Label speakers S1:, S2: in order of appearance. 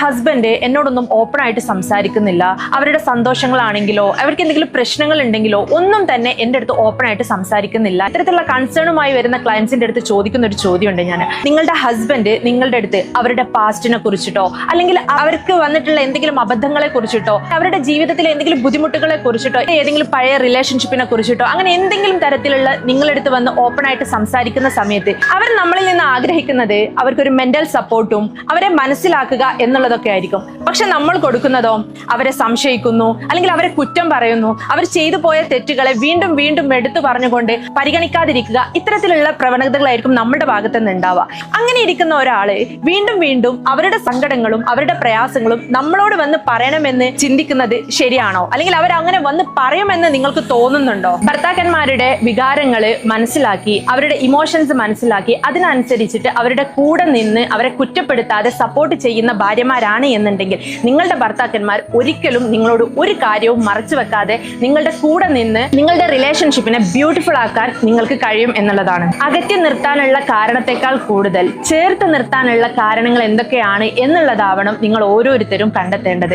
S1: Husband എന്നോടൊന്നും open ആയിട്ട് സംസാരിക്കുന്നില്ല. അവരുടെ സന്തോഷങ്ങളാണെങ്കിലോ അവർക്ക് എന്തെങ്കിലും പ്രശ്നങ്ങൾ ഉണ്ടെങ്കിലോ ഒന്നും തന്നെ എന്റെ അടുത്ത് ഓപ്പൺ ആയിട്ട് സംസാരിക്കുന്നില്ല. ഇത്തരത്തിലുള്ള കൺസേണുമായി വരുന്ന ക്ലയൻസിന്റെ അടുത്ത് ചോദിക്കുന്ന ഒരു ചോദ്യമുണ്ട് ഞാൻ. നിങ്ങളുടെ ഹസ്ബൻഡ് നിങ്ങളുടെ അടുത്ത് അവരുടെ പാസ്റ്റിനെ കുറിച്ചിട്ടോ അല്ലെങ്കിൽ അവർക്ക് വന്നിട്ടുള്ള എന്തെങ്കിലും അബദ്ധങ്ങളെ കുറിച്ചിട്ടോ അവരുടെ ജീവിതത്തിലെ എന്തെങ്കിലും ബുദ്ധിമുട്ടുകളെ കുറിച്ചിട്ടോ ഏതെങ്കിലും പഴയ റിലേഷൻഷിപ്പിനെ കുറിച്ചിട്ടോ അങ്ങനെ എന്തെങ്കിലും തരത്തിലുള്ള നിങ്ങളെടുത്ത് വന്ന് ഓപ്പൺ ആയിട്ട് സംസാരിക്കുന്ന സമയത്ത് അവർ നമ്മളിൽ നിന്ന് ആഗ്രഹിക്കുന്നത് അവർക്കൊരു മെന്റൽ സപ്പോർട്ടും അവരെ മനസ്സിലാക്കുക എന്നുള്ളതൊക്കെ ആയിരിക്കും. പക്ഷെ നമ്മൾ കൊടുക്കുന്നതോ അവരെ സംശയിക്കുന്നു അല്ലെങ്കിൽ അവരെ കുറ്റം പറയുന്നു അവർ ചെയ്തു പോയ തെറ്റുകളെ വീണ്ടും വീണ്ടും എടുത്തു പറഞ്ഞുകൊണ്ട് പരിഗണിക്കാതിരിക്കുക ഇത്തരത്തിലുള്ള പ്രവണതകളായിരിക്കും നമ്മുടെ ഭാഗത്ത് നിന്ന് ഉണ്ടാവുക. അങ്ങനെ ഇരിക്കുന്ന ഒരാൾ വീണ്ടും വീണ്ടും അവരുടെ സങ്കടങ്ങളും അവരുടെ പ്രയാസങ്ങളും നമ്മളോട് വന്ന് പറയണമെന്ന് ചിന്തിക്കുന്നത് ശരിയാണോ? അല്ലെങ്കിൽ അവർ അങ്ങനെ വന്ന് പറയുമെന്ന് നിങ്ങൾക്ക് തോന്നുന്നുണ്ടോ? ഭർത്താക്കന്മാരുടെ വികാരങ്ങൾ മനസ്സിലാക്കി അവരുടെ ഇമോഷൻസ് മനസ്സിലാക്കി അതിനനുസരിച്ചിട്ട് അവരുടെ കൂടെ നിന്ന് അവരെ കുറ്റപ്പെടുത്താതെ സപ്പോർട്ട് ചെയ്യുന്ന ഭാര്യമാരാണ് എന്നുണ്ടെങ്കിൽ നിങ്ങളുടെ ഭർത്താക്കന്മാർ ഒരിക്കലും നിങ്ങളോട് ഒരു കാര്യവും മറച്ചു വെക്കാതെ നിങ്ങളുടെ കൂടെ നിന്ന് നിങ്ങളുടെ റിലേഷൻഷിപ്പിനെ ബ്യൂട്ടിഫുൾ ആക്കാൻ നിങ്ങൾക്ക് കഴിയും എന്നുള്ളതാണ്. അകറ്റി നിർത്താനുള്ള കാരണത്തെക്കാൾ കൂടുതൽ ചേർത്ത് നിർത്താനുള്ള കാരണങ്ങൾ എന്തൊക്കെയാണ് എന്നുള്ളതാവണം നിങ്ങൾ ഓരോരുത്തരും കണ്ടെത്തേണ്ടത്.